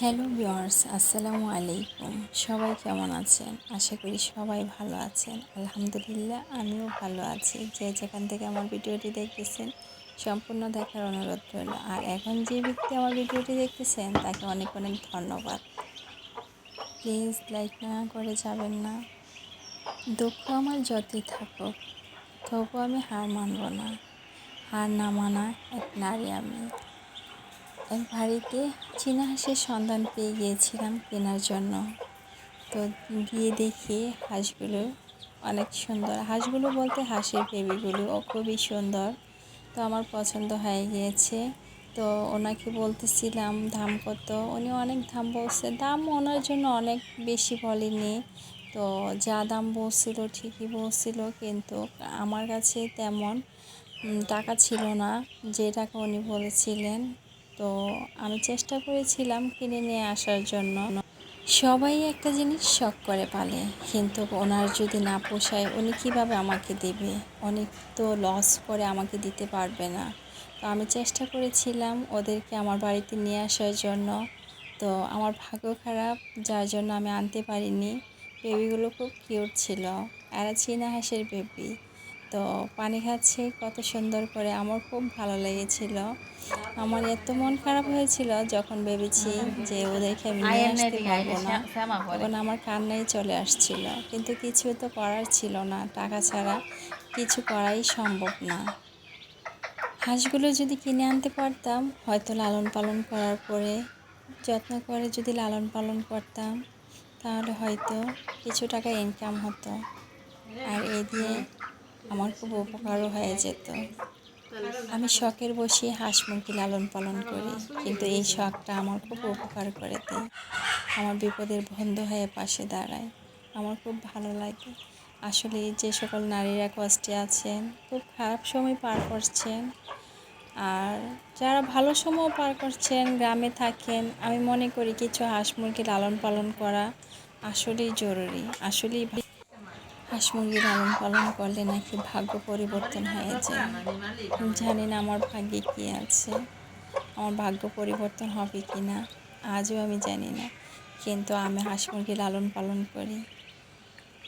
Hello viewers আসসালামু আলাইকুম সবাই কেমন আছেন? আশা করি সবাই ভালো আছেন। আলহামদুলিল্লাহ, আমিও ভালো আছি। যে যেখান থেকে আমার ভিডিওটি দেখতেছেন, সম্পূর্ণ দেখার অনুরোধ রইল। আর এখন যে ব্যক্তি আমার ভিডিওটি দেখতেছেন, তাকে অনেক অনেক ধন্যবাদ। প্লিজ লাইক না করে যাবেন না। দুঃখ আমার যতই থাকুক তবু আমি হার মানব না। হার না মানা এক নারী আমি। এক বাড়িতে চীনা হাঁসের সন্ধান পেয়ে গিয়েছিলাম কেনার জন্য। তো গিয়ে দেখি হাঁসগুলো অনেক সুন্দর। হাঁসগুলো বলতে হাঁসের বেবিগুলো ও খুবই সুন্দর। তো আমার পছন্দ হয়ে গিয়েছে। তো ওনাকে বলতেছিলাম দাম কত? উনি অনেক দাম বলছে। দাম ওনার জন্য অনেক বেশি বলেনি। তো যা দাম বলছিল ঠিকই বলছিল, কিন্তু আমার কাছে তেমন টাকা ছিল না যে টাকা উনি বলেছিলেন। তো আমি চেষ্টা করেছিলাম কিনে নিয়ে আসার জন্য। সবাই একটা জিনিস শখ করে পালে, কিন্তু ওনার যদি না পোষায় উনি কীভাবে আমাকে দেবে? অনেক তো লস করে আমাকে দিতে পারবে না। তো আমি চেষ্টা করেছিলাম ওদেরকে আমার বাড়িতে নিয়ে আসার জন্য। তো আমার ভাগ্য খারাপ, যার জন্য আমি আনতে পারিনি। বেবিগুলো খুব কিউট ছিল। এরা চীনা হাঁসের বেবি তো পানি খাচ্ছে কত সুন্দর করে। আমার খুব ভালো লেগেছিল। আমার এত মন খারাপ হয়েছিল যখন ভেবেছি যে ওদেরকে আমি নিয়ে আসতে পারব না। তখন আমার কান্নাই চলে আসছিল। কিন্তু কিছু তো করার ছিল না। টাকা ছাড়া কিছু করাই সম্ভব না। হাঁসগুলো যদি কিনে আনতে পারতাম হয়তো লালন পালন করার পরে যত্ন করে যদি লালন পালন করতাম তাহলে হয়তো কিছু টাকা ইনকাম হতো। আমার খুব উপকারও হয়ে যেত। আমি শখের বসে হাঁস মুরগি লালন পালন করি, কিন্তু এই শখটা আমার খুব উপকার করে দেয়। আমার বিপদের বন্ধু হয়ে পাশে দাঁড়ায়। আমার খুব ভালো লাগে। আসলে যে সকল নারীরা কষ্টে আছেন, খুব খারাপ সময় পার করছেন। আর যারা ভালো সময় পার করছেন, গ্রামে থাকেন, আমি মনে করি কিছু হাঁস মুরগি লালন পালন করা আসলেই জরুরি, আসলেই হাঁস মুরগি লালন পালন করলে নাকি ভাগ্য পরিবর্তন হয়ে যায়? জানি না আমার ভাগ্যে কী আছে। আমার ভাগ্য পরিবর্তন হবে কি না, আজও আমি জানি না। কিন্তু আমি হাঁস মুরগি লালন পালন করি।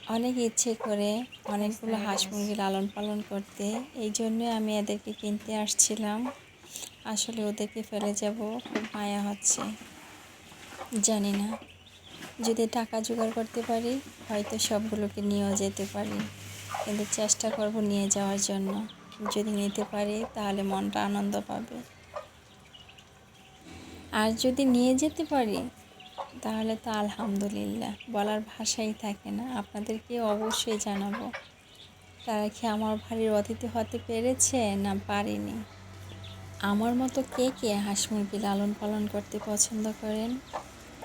অনেক ইচ্ছে করে অনেকগুলো হাঁস মুরগি লালন পালন করতে, এই জন্যই আমি এদেরকে কিনতে আসছিলাম। আসলে ওদেরকে ফেলে যাব, খুব মায়া হচ্ছে। জানি না। যদি টাকা জোগাড় করতে পারি, হয়তো সবগুলোকে নিয়েও যেতে পারি। কিন্তু চেষ্টা করব নিয়ে যাওয়ার জন্য। যদি নিতে পারি, তাহলে মনটা আনন্দ পাবে। আর যদি নিয়ে যেতে পারি, তাহলে তো আলহামদুলিল্লাহ, বলার ভাষাই থাকে না। আপনাদেরকে অবশ্যই জানাব। তারা কি আমার বাড়ির অতিথি হতে পেরেছে না পারেনি? আমার মতো কে কে হাঁস মুরগি লালন পালন করতে পছন্দ করেন?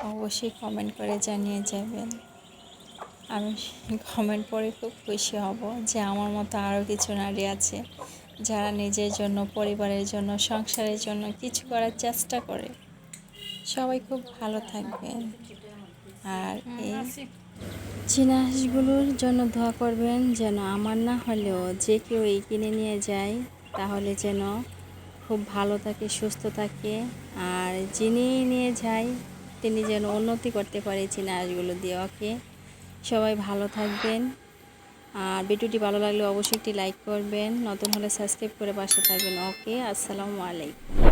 অবশ্যই কমেন্ট করে জানিয়ে যাবেন। আমি কমেন্ট পড়ে খুব খুশি হব যে আমার মতো আরও কিছু নারী আছে যারা নিজের জন্য, পরিবারের জন্য, সংসারের জন্য কিছু করার চেষ্টা করে। সবাই খুব ভালো থাকবেন। আর এই চীনা হাঁসগুলোর জন্য দোয়া করবেন যেন আমার না হলেও যে কেউ এই কিনে নিয়ে যায়, তাহলে যেন খুব ভালো থাকে, সুস্থ থাকে। আর যিনি নিয়ে যায় তিনি যেন উন্নতি করতে পারে চিনাজগুলো দিয়ে, ওকে? সবাই ভালো থাকবেন। আর ভিডিওটি ভালো লাগলে অবশ্যই একটি লাইক করবেন। নতুন হলে সাবস্ক্রাইব করে পাশে থাকবেন, ওকে? আসসালামু আলাইকুম।